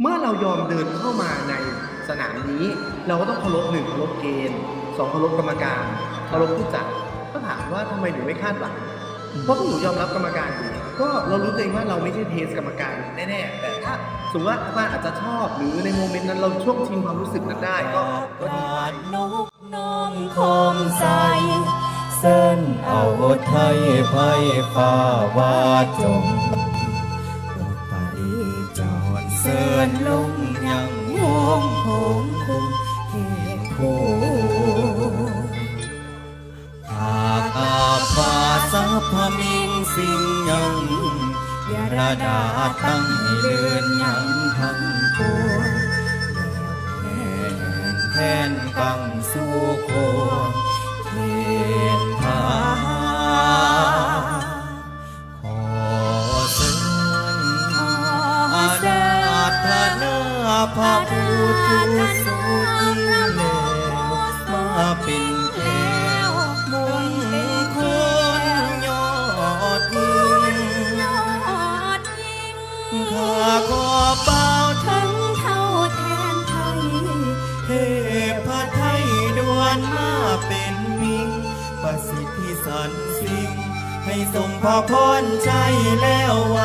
เมื่อเรายอมเดินเข้ามาในสนามนี้ เราก็ต้องเคารพหนึ่งเคารพเกณฑ์สองเคารพกรรมการเคารพผู้จัดก็ถามว่าทำไมหนูไม่คาดหวังเพราะหนูยอมรับกรรมการดีก็เรารู้ตัวเองว่าเราไม่ใช่เทสกรรมการแน่ๆแต่ถ้าสมมติว่ากรรมารอาจจะชอบหรือในโมเมนต์นั้นเราช่วงชิงความรู้สึกนั้นได้ก็ก็ดีไปนกน้องคมใสเส้นเอาไทยไพฟ้าวาจง นลงยังหงหงคุมเหตุคู่หากอาฟ้าสัพพมิงสิ่งยังยาราดาตั้งให้เดินยังทั้งปวงแห่งแทนกังสู่โคเขตท พระพุทธสุขีแล้วมาเป็นแก้วมงคลยอดยิ่งข้าขอเป่าทั้งเท่าแทนไทยเทพไทยดวนมาเป็นมิงประสิทธิสันสิงให้สมพอพรใจแล้วว